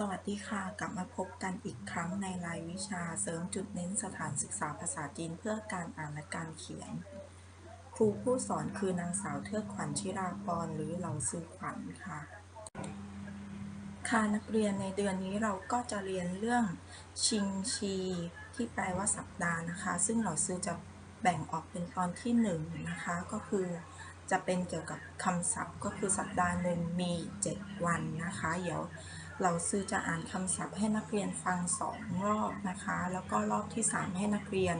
สวัสดีค่ะ กลับมาพบกันอีกครั้งในรายวิชาเสริมจุดเน้นสถานศึกษาภาษาจีนเพื่อการอ่านและการเขียน ครูผู้สอนคือนางสาวเทิดขวัญชิราพรหรือเหล่าซื้อขวัญค่ะ ค่ะนักเรียนในเดือนนี้เราก็จะเรียนเรื่องชิงชี ที่แปลว่าสัปดาห์นะคะ ซึ่งเราซื้อจะแบ่งออกเป็นตอนที่หนึ่งนะคะ ก็คือจะเป็นเกี่ยวกับคำศัพท์ก็คือสัปดาห์หนึ่งมี 7 วันนะคะ เดี๋ยว เราซื้อจะอ่านคำศัพท์ให้นักเรียนฟังสองรอบนะคะ แล้วก็รอบที่3ให้นักเรียน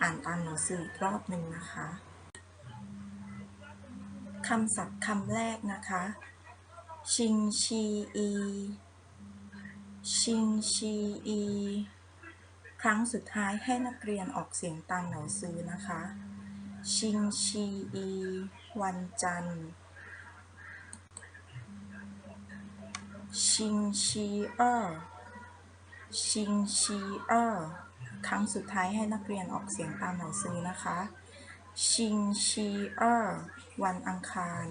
อ่านตามหนังสืออีกรอบหนึ่งนะคะคำศัพท์คำแรกนะคะ ชิงชีอี ชิงชีอี ครั้งสุดท้ายให้นักเรียนออกเสียงตามหนังสือนะคะ ชิงชีอี วันจันทร์ ชิงชีเออร์ชิงชีเออร์ครั้งสุดท้ายให้นักเรียนออกเสียงตามหนังสือนะคะชิงชีเออร์วันอังคาร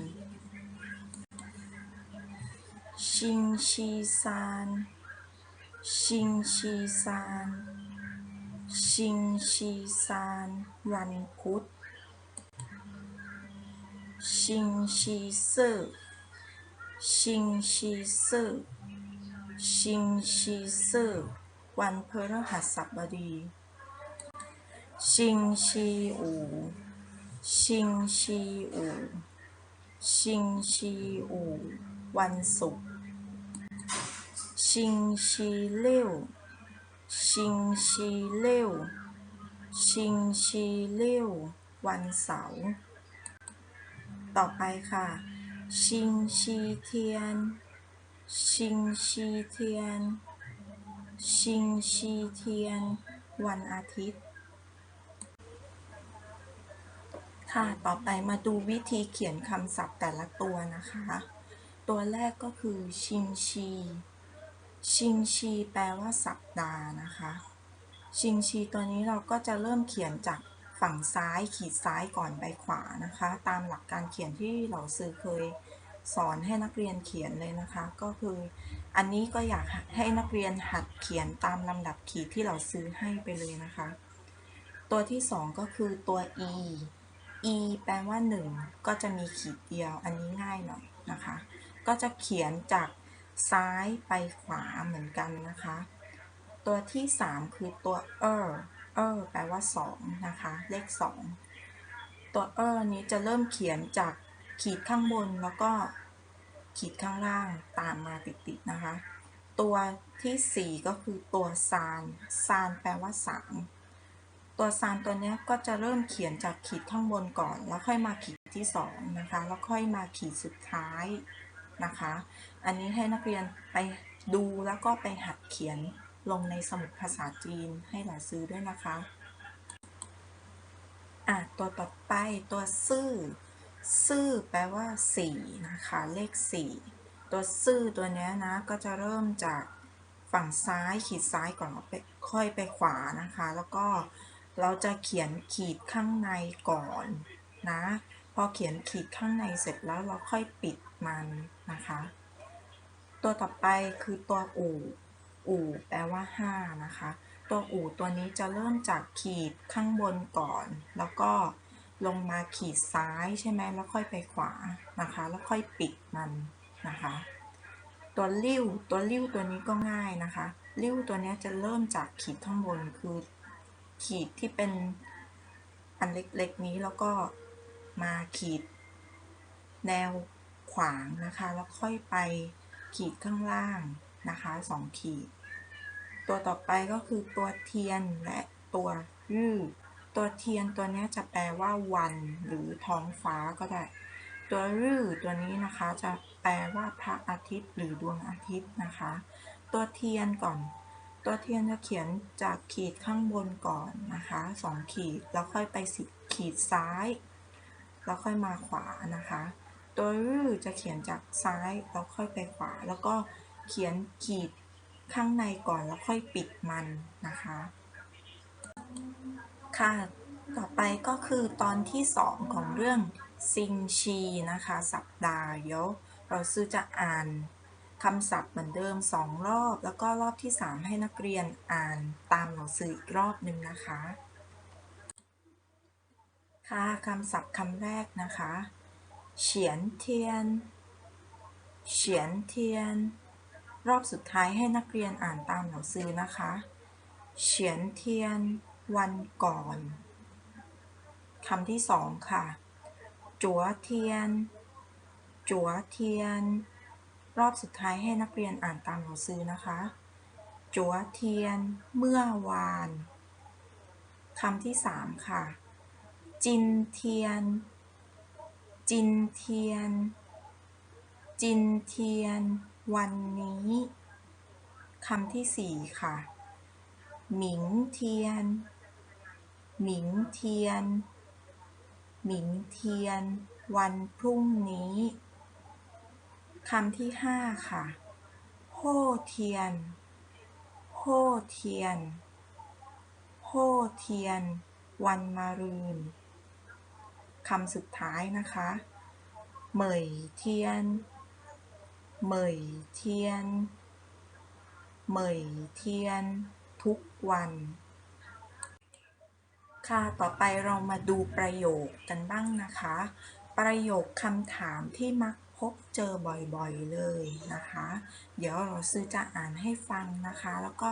ชิงชีซานชิงชีซานชิงชีซานวันพุธชิงชีเซอ ชิงชีเซอร์ชิงชีเซอร์วันพฤหัสบดี ชิงชีอูชิงชีอูชิงชีอูวันศุกร์ชิงชีเลี้ยวชิงชีเลี้ยวชิงชีเลี้ยววันเสาร์ต่อไปค่ะ ชิงชีเทียน ชิงชีเทียน ชิงชีเทียน วันอาทิตย์ ค่ะ ต่อไปมาดูวิธีเขียนคำศัพท์แต่ละตัวนะคะ ตัวแรกก็คือ ชิงชี ชิงชีแปลว่าสัปดาห์นะคะ ชิงชีตัวนี้เราก็จะเริ่มเขียนจาก ฝั่งซ้ายขีดซ้ายก่อนไปขวานะคะ ตามหลักการเขียนที่เราซื้อเคยสอนให้นักเรียนเขียนเลยนะคะ ก็คือ อันนี้ก็อยากให้นักเรียนหัดเขียนตามลำดับขีดที่เราซื้อให้ไปเลยนะคะ ตัวที่สองก็คือตัว e e แปลว่า 1 ก็จะมีขีดเดียว อันนี้ง่ายหน่อยนะคะ ก็จะเขียนจากซ้ายไปขวาเหมือนกันนะคะ ตัวที่ 3 คือตัว er er แปลว่า2นะคะ เลข 2 ตัว er นี้จะเริ่มเขียนจากขีดข้างบนแล้วก็ขีดข้างล่างตามมาติดๆนะคะ ตัวทีสี่4 ก็คือตัวซานซานแปลว่า 3 ตัวซานตัวเนี้ยก็จะเริ่มเขียนจากขีดข้างบนก่อน แล้วค่อยมาขีดที่2นะคะ แล้วค่อยมาขีดสุดท้ายนะคะ อันนี้ให้นักเรียนไปดูแล้วก็ไปหัดเขียน ลงในสมุดภาษาจีนให้หลาซื้อด้วยนะคะ อะ ตัวต่อไปตัวซื่อ ซื่อแปลว่า4นะคะ เลข4ตัวซื่อตัวนี้นะ ก็จะเริ่มจากฝั่งซ้ายขีดซ้ายก่อนไปค่อยไปขวานะคะ แล้วก็เราจะเขียนขีดข้างในก่อนนะ พอเขียนขีดข้างในเสร็จแล้วเราค่อยปิดมันนะคะ ตัวต่อไปคือตัวอู่ อู่แปลว่า 5 นะคะ ตัวอู่ตัวนี้จะเริ่มจากขีดข้างบนก่อน แล้วก็ลงมาขีดซ้ายใช่ไหมแล้วค่อยไปขวานะคะ แล้วค่อยปิดมันนะคะ ตัวริ้วตัวริ้วตัวนี้ก็ง่ายนะคะริ้วตัวนี้จะเริ่มจากขีดข้างบนคือขีดที่เป็นอันเล็กๆนี้แล้วก็มาขีดแนวขวางนะคะ แล้วค่อยไปขีดข้างล่าง นะคะสองขีด ตัวต่อไปก็คือตัวเทียนและตัวรื้อตัวเทียนตัวนี้จะแปลว่าวัน หรือท้องฟ้าก็ได้ ตัวรื้อตัวนี้นะคะจะแปลว่าพระอาทิตย์ หรือดวงอาทิตย์นะคะ ตัวเทียนก่อน ตัวเทียนจะเขียนจากขีดข้างบนก่อนนะคะสองขีดแล้วค่อยไปสิขีดซ้าย แล้วค่อยมาขวานะคะ ตัวรื้อจะเขียนจากซ้ายแล้วค่อยไปขวา แล้วก็ เขียนขีดข้างในก่อนแล้วค่อยปิดมันนะคะ ค่ะ ต่อไปก็คือตอนที่ 2 ของเรื่องซิงชีนะคะ สัปดาห์เดี๋ยวเราซื้อจะอ่านคำศัพท์เหมือนเดิมสองรอบ แล้วก็รอบที่สามให้นักเรียนอ่านตามหนังสืออีกรอบหนึ่งนะคะ ค่ะคำศัพท์คำแรกนะคะเฉียนเทียนเฉียนเทียน รอบสุดท้ายให้นักเรียนอ่านตามหนังสือนะคะ เฉียนเทียนวันก่อนคำที่สองค่ะ จัวเทียน จัวเทียน รอบสุดท้ายให้นักเรียนอ่านตามหนังสือนะคะ จัวเทียนเมื่อวานคำที่สามค่ะ จินเทียน จินเทียน จินเทียน วันนี้คำที่สี่ค่ะ หมิงเทียน หมิงเทียน หมิงเทียน วันพรุ่งนี้คำที่ห้าค่ะโฮเทียนโฮเทียนโฮเทียน วันมะรืนคำสุดท้ายนะคะ เหมยเทียน เหมยเทียน เหมยเทียน ทุกวัน ค่ะ ต่อไปเรามาดูประโยคกันบ้างนะคะ ประโยคคำถามที่มักพบเจอบ่อยๆเลยนะคะ เดี๋ยวเราซื้อจะอ่านให้ฟังนะคะ แล้วก็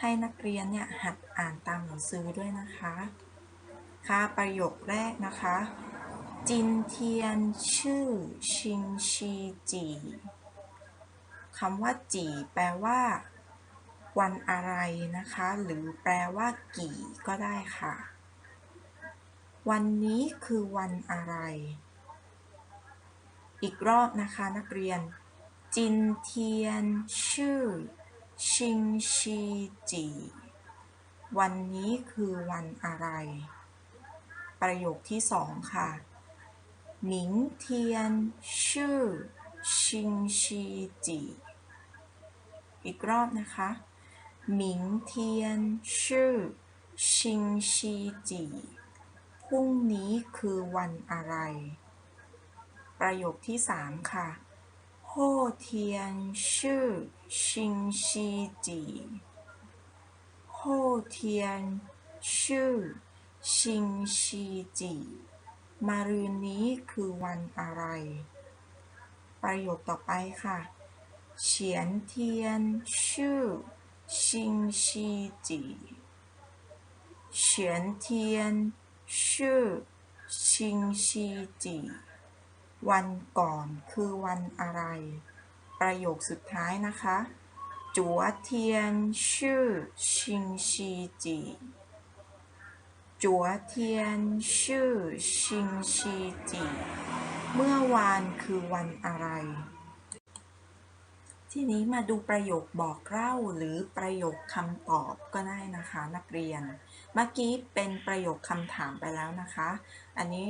ให้นักเรียนเนี่ยหัดอ่านตามหนังสือด้วยนะคะ ค่ะ ประโยคแรกนะคะจินเทียนชื่อชิงชีจี คำว่าจีแปลว่า วันอะไรนะคะ หรือแปลว่า กี่ก็ได้ค่ะ วันนี้คือวันอะไร อีกรอบนะคะนักเรียนจินเทียนชื่อชิงชีจีวันนี้คือวันอะไร ประโยคที่สองค่ะหมิงเทียนชื่อชิงชีจี อีกรอบนะคะหมิงเทียนชื่อชิงชีจีพรุ่งนี้คือวันอะไร ประโยคที่สามค่ะโฮเทียนชื่อชิงชีจีโฮเทียนชื่อชิงชีจีมารืนนี้คือวันอะไร ประโยคต่อไปค่ะ เฉียนเทียนชื่อชิงชีจีวันก่อนคือวันอะไร ประโยคสุดท้ายนะคะจัวเทียนชื่อชิงชีจีจัวเทียนชื่อชิงชีจีเมื่อวานคือวันอะไร ทีนี้มาดูประโยคบอกเล่าหรือประโยคคำตอบก็ได้นะคะนักเรียน เมื่อกี้เป็นประโยคคำถามไปแล้วนะคะ อันนี้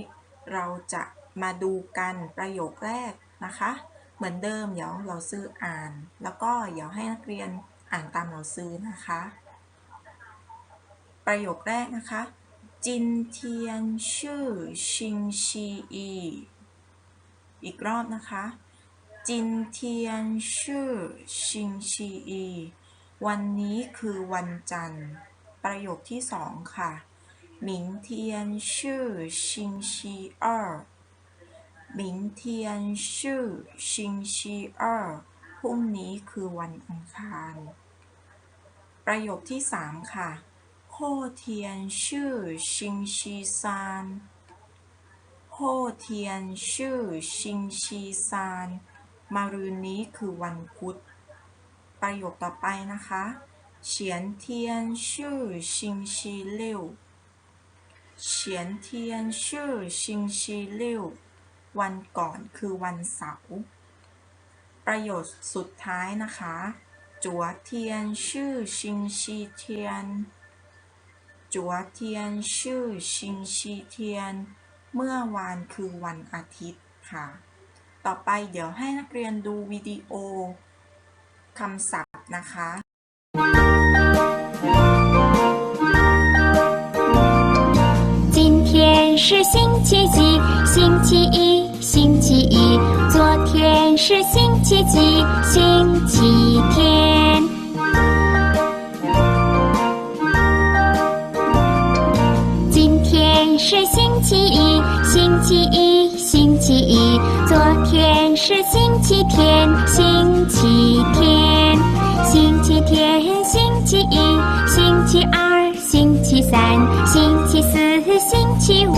เราจะมาดูกันประโยคแรกนะคะ เหมือนเดิมเดี๋ยวเราซื้ออ่าน แล้วก็เดี๋ยวให้นักเรียนอ่านตามเราซื้อนะคะ ประโยคแรกนะคะจินเทียนชื่อชิงชีอีอีกรอบนะคะ จินเทียนชื่อชิงชีอีวันนี้คือวันจันทร์ ประโยคที่สองค่ะหมิงเทียนชื่อชิงชีเออหมิงเทียนชื่อชิงชีเออพรุ่งนี้คือวันอังคาร ประโยคที่สามค่ะโฮเทียนชื่อชิงชีซานโฮเทียนชื่อชิงชีซาน มารืนนี้คือวันพุธ ประโยคต่อไปนะคะเฉียนเทียนชื่อชิงชีเลี่ยวเฉียนเทียนชื่อชิงชีเลี่ยววันก่อนคือวันเสาร์ ประโยคสุดท้ายนะคะจัวเทียนชื่อชิงชีเทียนจัวเทียนชื่อชิงชีเทียน เมื่อวานคือวันอาทิตย์ค่ะ ต่อไปเดี๋ยวให้นักเรียนดูวิดีโอคำศัพท์นะคะ 今天是星期几？星期一，星期一。昨天 天是星期几？星期天。今天是星期一， 是星期天，星期天。星期天，星期一，星期二，星期三，星期四，星期五，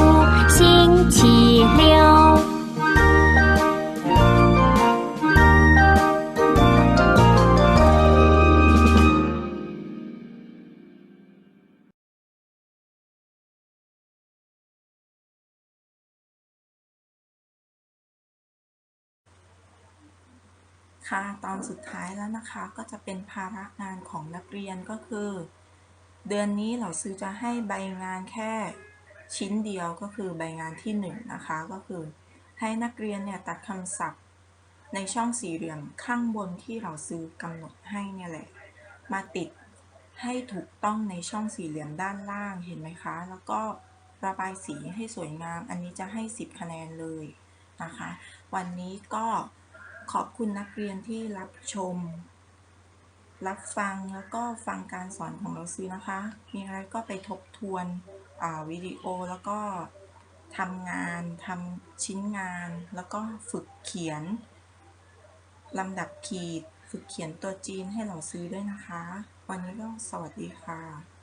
ค่ะตอนสุดท้ายแล้วนะคะก็จะเป็นภาระงานของนักเรียนก็คือ เดือนนี้เราซื้อจะให้ใบงานแค่ชิ้นเดียวก็คือใบงานที่1นงนะคะก็คือ ให้นักเรียนเนี่ยตัดคำศัพท์ ในช่องสี่เหลี่ยมข้างบนที่เราซื้อกำหนดให้เนี่ยแหละ มาติดให้ถูกต้องในช่องสี่เหลี่ยมด้านล่างเห็นไหมคะ แล้วก็ระบายสีให้สวยงาม อันนี้จะให้ 10 คะแนนเลยนะคะ วันนี้ก็ ขอบคุณนักเรียนที่รับชม รับฟังแล้วก็ฟังการสอนของเราซื้อนะคะ มีอะไรก็ไปทบทวนวิดีโอแล้วก็ทำงานทำชิ้นงาน แล้วก็ฝึกเขียนลำดับขีด ฝึกเขียนตัวจีนให้เราซื้อด้วยนะคะ วันนี้ก็สวัสดีค่ะ